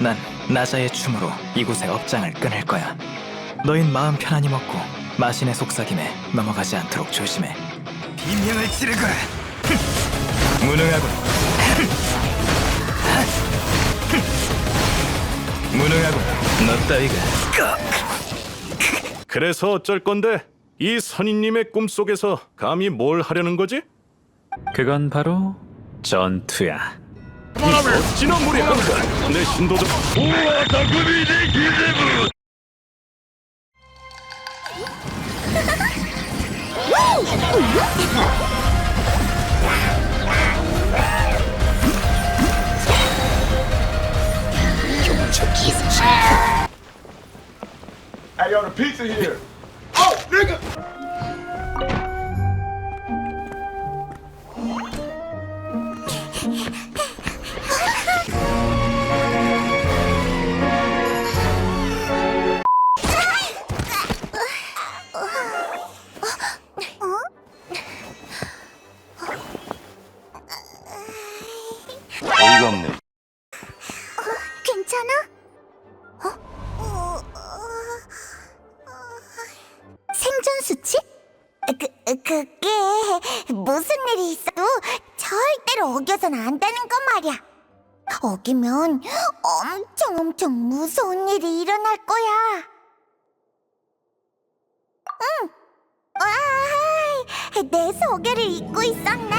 난 나자의 춤으로 이곳의 업장을 끊을 거야. 너흰 마음 편안히 먹고 마신의 속삭임에 넘어가지 않도록 조심해. 비명을 지르거라. 무능하군. 무능하군. 너 따위가 그래서 어쩔 건데 이 선인님의 꿈속에서 감히 뭘 하려는 거지? 그건 바로 전투야. 신도적 Hey, yo, the pizza here. Oh, nigga! 수치? 그, 그게 무슨 일이 있어도 절대로 어겨선 안 되는 거 말이야. 어기면 엄청 엄청 무서운 일이 일어날 거야. 응. 와, 내 소개를 잊고 있었네.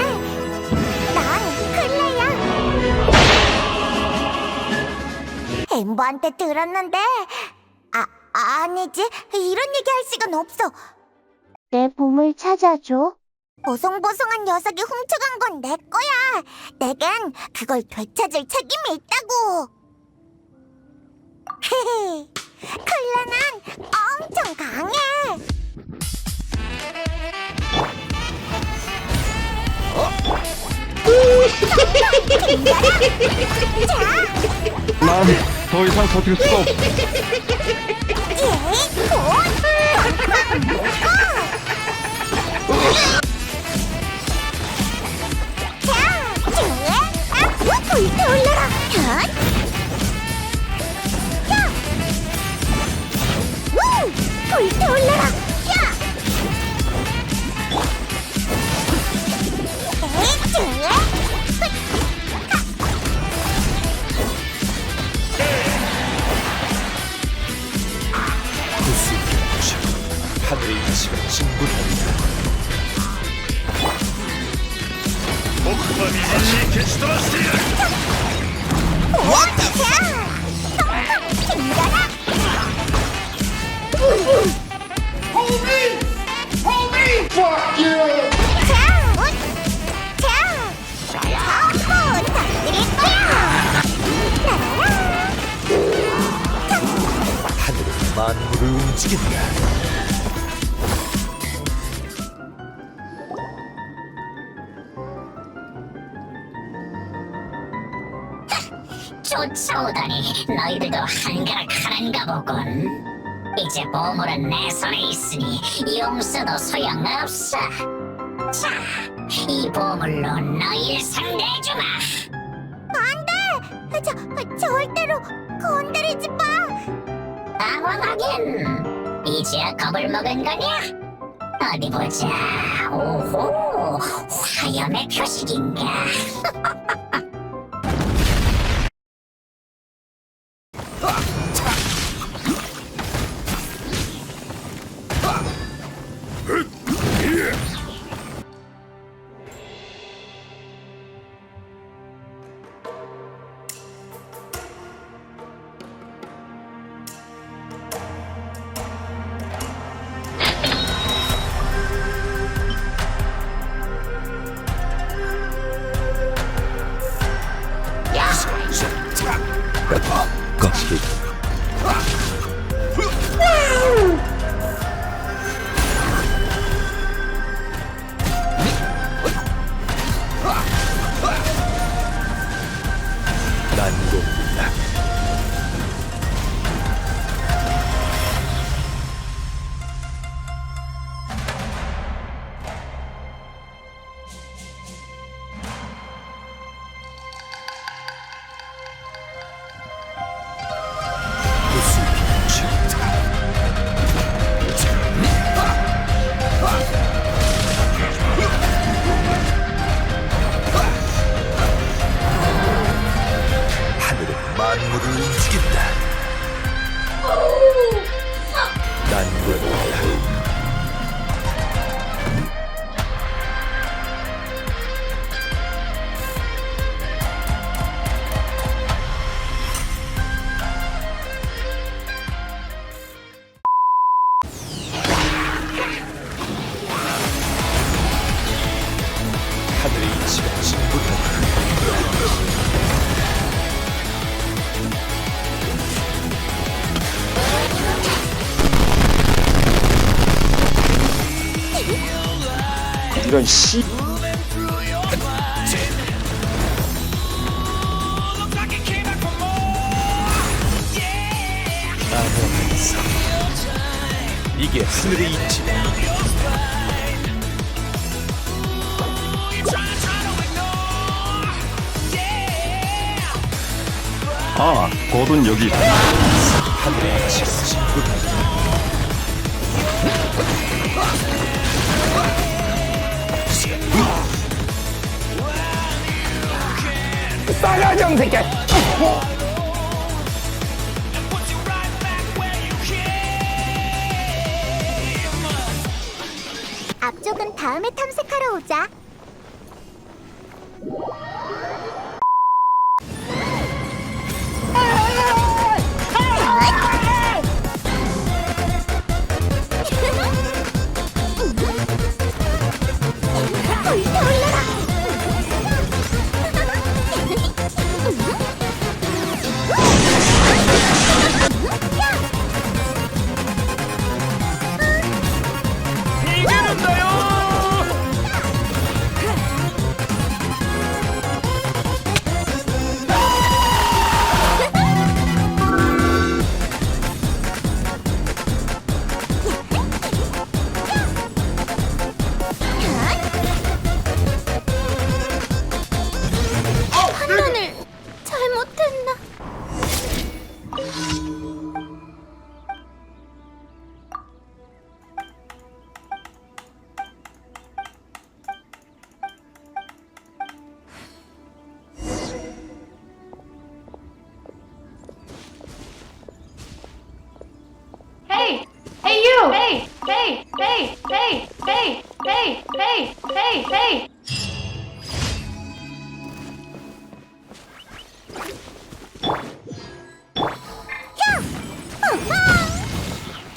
난 클레야. 엠버한테 들었는데 아 아니지 이런 얘기 할 시간 없어 내 보물 찾아줘. 보송보송한 녀석이 훔쳐간 건 내 거야 내겐 그걸 되찾을 책임이 있다고 헤헤 클레는 엄청 강해 난 더 이상 버틸 수가 없어. 예이 돈 자, Uf. 만물을 움직인다. 쫓아오다니 너희들도 한가락 하는가 보군. 이제 보물은 내 손에 있으니 용서도 소용없어. 자, 이 보물로 너희를 상대해주마. 저, 절대로 건드리지 마. 당황하긴. 이제야 겁을 먹은 거냐? 어디 보자. 오호 화염의 표식인가 이런 씨. 이게 하늘의 이치 아, god은 여기. 이치가 진군한다. 앞쪽은 다음에 탐색하러 오자. do? Hey, hey, hey, hey, hey, hey, hey, hey, hey. Uh-huh.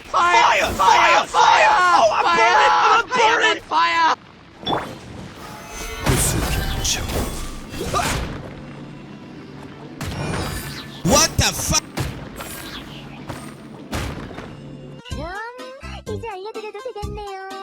Fire! Fire! Fire! Oh, I'm burning! I'm burning! Fire! What the fuck? 이제 알려드려도 되겠네요.